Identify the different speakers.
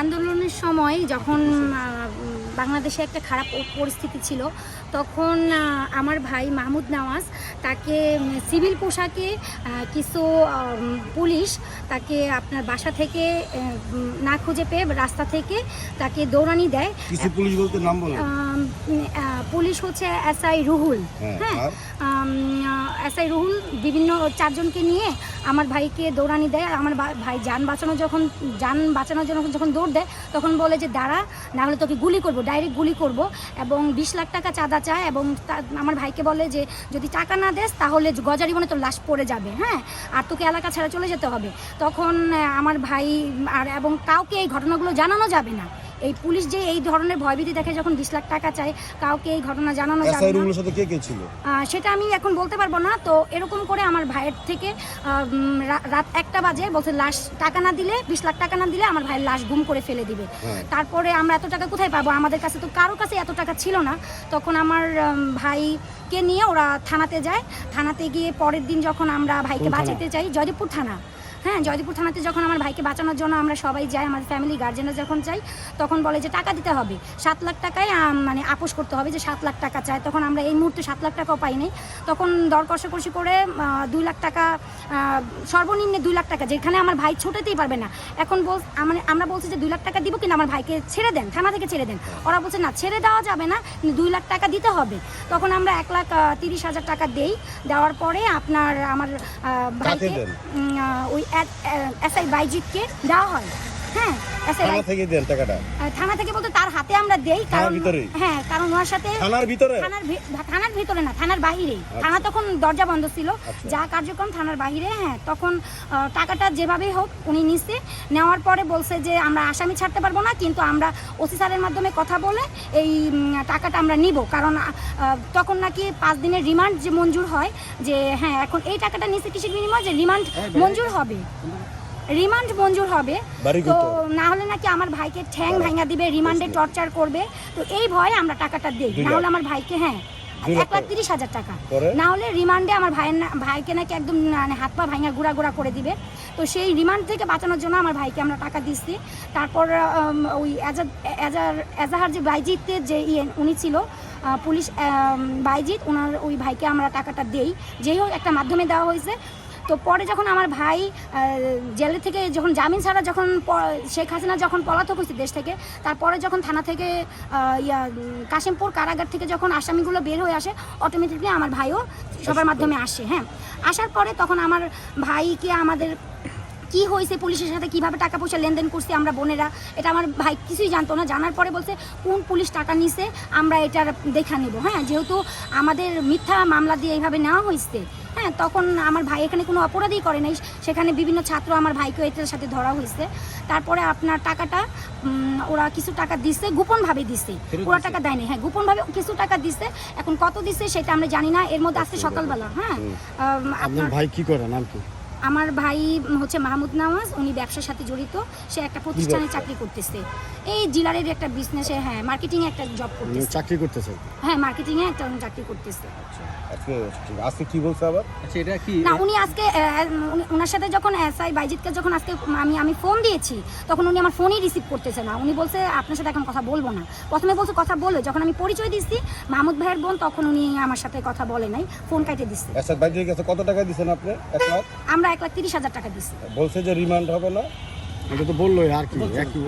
Speaker 1: আন্দোলনের সময় যখন বাংলাদেশে একটা খারাপ পরিস্থিতি ছিল তখন আমার ভাই মাহমুদ নওয়াজ তাকে সিভিল পোশাকে কিছু পুলিশ তাকে আপনার বাসা থেকে না খুঁজে পেয়ে রাস্তা থেকে তাকে দৌড়ানি দেয়।
Speaker 2: কিছু পুলিশ বলতে নাম বলেন।
Speaker 1: পুলিশ হচ্ছে এস আই রুহুল।
Speaker 2: হ্যাঁ আর
Speaker 1: রুহুল বিভিন্ন চারজনকে নিয়ে আমার ভাইকে দৌড়ানি দেয় আর আমার ভাই যান বাঁচানো যখন যান বাঁচানোর জন্য যখন দৌড় দেয়, তখন বলে যে, দাঁড়া না হলে তোকে গুলি করব, ডাইরেক্ট গুলি করব এবং বিশ লাখ টাকা চাঁদা চায় এবং আমার ভাইকে বলে যে, যদি টাকা না দেস, তাহলে গজারি মনে তোর লাশ পড়ে যাবে হ্যাঁ? আর তোকে এলাকা ছাড়া চলে যেতে হবে। তখন আমার ভাই, আর এবং কাউকে এই ঘটনাগুলো জানানো যাবে না। এই পুলিশ যে এই ধরনের ভয়ভীতি দেখে যখন বিশ লাখ টাকা চায় কাউকে এই ঘটনা জানানো যাবে না।
Speaker 2: সাথে কে কে ছিল?
Speaker 1: সেটা আমি এখন বলতে পারব না। তো এরকম করে আমার ভাইয়ের থেকে রাত একটা বাজে বলছে লাশ টাকা না দিলে বিশ লাখ টাকা না দিলে আমার ভাইয়ের লাশ গুম করে ফেলে দিবে।
Speaker 2: হ্যাঁ।
Speaker 1: তারপরে আমরা এত টাকা কোথায় পাবো? আমাদের কাছে তো কারোর কাছে এত টাকা ছিল না। তখন আমার ভাইকে নিয়ে ওরা থানাতে যায়। থানাতে গিয়ে পরের দিন যখন আমরা ভাইকে বাঁচাতে চাই জয়দেবপুর থানা। হ্যাঁ জয়দেবপুর থানাতে যখন আমার ভাইকে বাঁচানোর জন্য আমরা সবাই যাই আমাদের ফ্যামিলি গার্জেনরা যখন চাই তখন বলে যে টাকা দিতে হবে। সাত লাখ টাকায় মানে আপোষ করতে হবে যে সাত লাখ টাকা চায় তখন আমরা এই মুহূর্তে সাত লাখ টাকাও পাই নাই। তখন দর কষাকষি করে দুই লাখ টাকা সর্বনিম্নে দুই লাখ টাকা যেখানে আমার ভাই ছোটাতেই পারবে না। এখন বল মানে আমরা বলছি যে দুই লাখ টাকা দিব কিন্তু আমার ভাইকে ছেড়ে দেন থানা থেকে ছেড়ে দেন। ওরা বলছে না ছেড়ে দেওয়া যাবে না দুই লাখ টাকা দিতে হবে। তখন আমরা এক লাখ তিরিশ হাজার টাকা দেই। দেওয়ার পরে আপনার আমার ভাইকে ওই এস আই বাইজিৎকে দেওয়া হয়। হ্যাঁ
Speaker 2: থানা থেকে দেন টাকাটা।
Speaker 1: থানা থেকে বলতে তার হাতে আমরা দেই কারণ হ্যাঁ কারণ ওনার সাথে
Speaker 2: থানার ভিতরে?
Speaker 1: থানার থানার ভিতরে না থানার বাহিরে। থানা তখন দরজা বন্ধ ছিল।
Speaker 2: আচ্ছা।
Speaker 1: যা কার্যক্রম থানার বাহিরে হ্যাঁ তখন টাকাটা যেভাবেই হোক উনি নিচ্ছে নেওয়ার পরে বলছে যে আমরা আসামি ছাড়তে পারব না কিন্তু আমরা ওসি স্যারের মাধ্যমে কথা বলে এই টাকাটা আমরা নিব। কারণ তখন নাকি পাঁচ দিনের রিমান্ড যে মঞ্জুর হয় যে হ্যাঁ এখন এই টাকাটা নিচ্ছে কিসের বিনিময়? যে রিমান্ড মঞ্জুর হবে। রিমান্ড মঞ্জুর হবে। তো? না হলে নাকি আমার ভাইকে ঠ্যাং ভাঙা দিবে রিমান্ডে টর্চার করবে। তো এই ভয়ে আমরা টাকাটা দিই। না হলে আমার ভাইকে হ্যাঁ এক লাখ তিরিশ হাজার টাকা? না হলে রিমান্ডে আমার ভাইয়ের ভাইকে নাকি একদম মানে হাত পা ভাঙা গুড়া গুড়া করে দিবে। তো সেই রিমান্ড থেকে বাঁচানোর জন্য আমার ভাইকে আমরা টাকা দিচ্ছি। তারপর ওই এজাহার যে বাইজিতের যে ইয়ে উনি ছিল পুলিশ বাইজিৎ ওনার ওই ভাইকে আমরা টাকাটা দেই। যেই হোক একটা মাধ্যমে দেওয়া হয়েছে। তো পরে যখন আমার ভাই জেলে থেকে যখন জামিন ছাড়া যখন শেখ হাসিনা যখন পলাতক হয়েছে দেশ থেকে তারপরে যখন থানা থেকে ইয়া কাশিমপুর কারাগার থেকে যখন আসামিগুলো বের হয়ে আসে অটোমেটিকলি আমার ভাইও সবার মাধ্যমে আসে হ্যাঁ। আসার পরে তখন আমার ভাইকে আমাদের কি হয়েছে পুলিশের সাথে কীভাবে টাকা পয়সা লেনদেন করছি আমরা বোনেরা এটা আমার ভাই কিছুই জানতো না। জানার পরে বলছে কোন পুলিশ টাকা নিছে আমরা এটার দেখা নেব। হ্যাঁ যেহেতু আমাদের মিথ্যা মামলা দিয়ে এইভাবে নেওয়া হয়েছে হ্যাঁ তখন আমার ভাই এখানে কোনো অপরাধই করে নাই। সেখানে বিভিন্ন ছাত্র আমার ভাইকে এটার সাথে ধরা হয়েছে। তারপরে আপনার টাকাটা ওরা কিছু টাকা দিছে গোপনভাবে দিছে। ওরা টাকা দেয়নি। হ্যাঁ গোপনভাবে কিছু টাকা দিছে। এখন কত দিছে সেটা আমরা জানি না। এর মধ্যে আসছে সকালবেলা হ্যাঁ
Speaker 3: আপনার ভাই কি করে? নাম কি?
Speaker 1: আমার ভাই হচ্ছে মাহমুদ নামাজ উনি ব্যবসার সাথে জড়িত। সে একটা প্রতিষ্ঠানে চাকরি করতেছে। এই জিলারের একটা বিজনেসে হ্যাঁ মার্কেটিং একটা জব করতেছে।
Speaker 3: চাকরি করতেছে?
Speaker 1: হ্যাঁ মার্কেটিং এ একটা চাকরি করতেছে।
Speaker 2: আজকে কি বলছে আবার?
Speaker 4: আচ্ছা এটা কি?
Speaker 1: না উনি আজকে ওনার সাথে যখন এসআই বাইজিৎকে যখন আজকে আমি আমি ফোন দিয়েছি তখন উনি আমার ফোনই রিসিভ করতেছে না। উনি বলছে আপনার সাথে এখন কথা বলব না। প্রথমে বলছে কথা বলে। যখন আমি পরিচয় দিচ্ছি মাহমুদ ভাইয়ের বোন তখন উনি আমার সাথে কথা বলে নাই ফোন কাটে দিচ্ছে
Speaker 2: এসআই বাইকের কাছে কত টাকা দিছেন আপনি? এক লাখ?
Speaker 1: আমরা এক লাখ তিরিশ হাজার টাকা দিচ্ছি
Speaker 2: বলছে যে রিমান্ড হবে না।
Speaker 3: এটা তো বলল আর কি একই